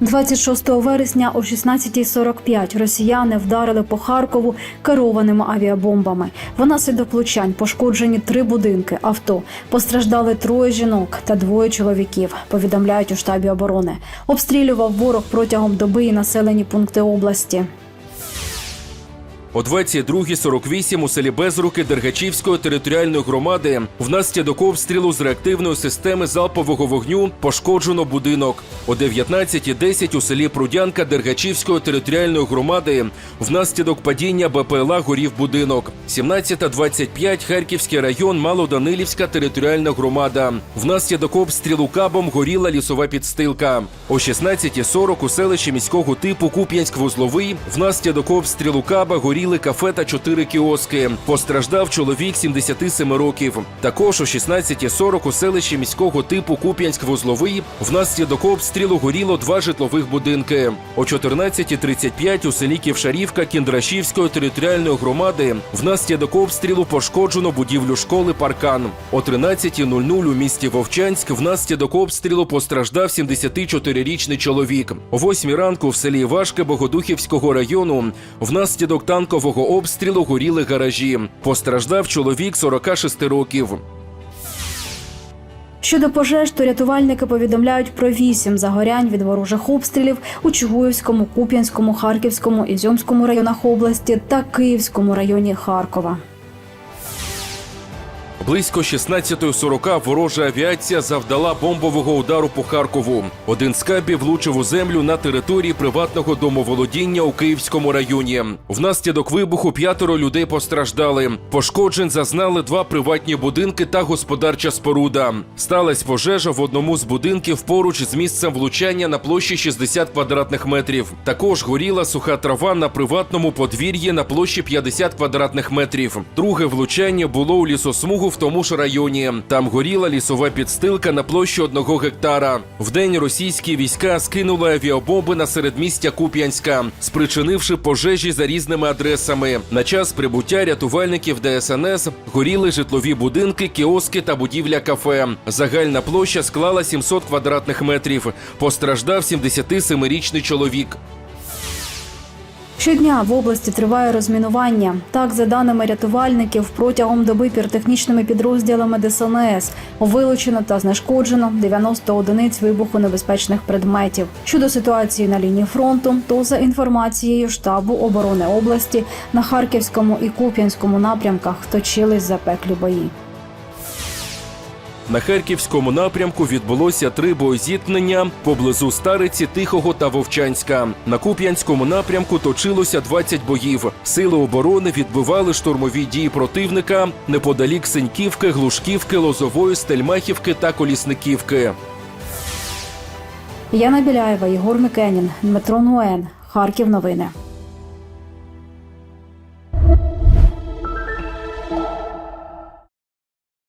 26 вересня о 16.45 росіяни вдарили по Харкову керованими авіабомбами. Внаслідок влучань пошкоджені три будинки, авто. Постраждали троє жінок та двоє чоловіків. Повідомляють у штабі оборони. Обстрілював ворог протягом доби і населені пункти області. О 22.48 у селі Безруки Дергачівської територіальної громади внаслідок обстрілу з реактивної системи залпового вогню пошкоджено будинок. О 19.10 у селі Прудянка Дергачівської територіальної громади внаслідок падіння БПЛА горів будинок. 17.25 Харківський район Малоданилівська територіальна громада. Внаслідок обстрілу кабом горіла лісова підстилка. О 16.40 у селищі міського типу Куп'янськ-Вузловий внаслідок обстрілу каба горіли кафе та чотири кіоски. Постраждав чоловік 77 років. Також о 16.40 у селищі міського типу Куп'янськ-Вузловий внаслідок обстрілу горіло два житлових будинки. О 14.35 у селі Ківшарівка Кіндрашівської територіальної громади внаслідок обстрілу пошкоджено будівлю школи Паркан. О 13.00 у місті Вовчанськ внаслідок обстрілу постраждав 74-річний чоловік. О 8 ранку в селі Івашке Богодухівського району внаслідок танкового обстрілу горіли гаражі. Постраждав чоловік 46 років. Щодо пожеж, то рятувальники повідомляють про вісім загорянь від ворожих обстрілів у Чугуївському, Куп'янському, Харківському, Ізюмському районах області та Київському районі Харкова. Близько 16.40 ворожа авіація завдала бомбового удару по Харкову. Один з кабів влучив у землю на території приватного домоволодіння у Київському районі. Внаслідок вибуху п'ятеро людей постраждали. Пошкоджень зазнали два приватні будинки та господарча споруда. Сталась пожежа в одному з будинків поруч з місцем влучання на площі 60 квадратних метрів. Також горіла суха трава на приватному подвір'ї на площі 50 квадратних метрів. Друге влучання було у лісосмугу в тому ж районі. Там горіла лісова підстилка на площі одного гектара. Вдень російські війська скинули авіабомби на середмістя Куп'янська, спричинивши пожежі за різними адресами. На час прибуття рятувальників ДСНС горіли житлові будинки, кіоски та будівля кафе. Загальна площа склала 700 квадратних метрів. Постраждав 77-річний чоловік. Щодня в області триває розмінування. Так, за даними рятувальників, протягом доби піротехнічними підрозділами ДСНС вилучено та знешкоджено 90 одиниць вибухонебезпечних предметів. Щодо ситуації на лінії фронту, то за інформацією штабу оборони області на Харківському і Куп'янському напрямках точились запеклі бої. На Харківському напрямку відбулося три боєзіткнення поблизу Стариці, Тихого та Вовчанська. На Куп'янському напрямку точилося 20 боїв. Сили оборони відбивали штурмові дії противника неподалік Синьківки, Глушківки, Лозової, Стельмахівки та Колісниківки. Яна Біляєва, Єгор Микенін, Дмитро Нуен. Харків новини.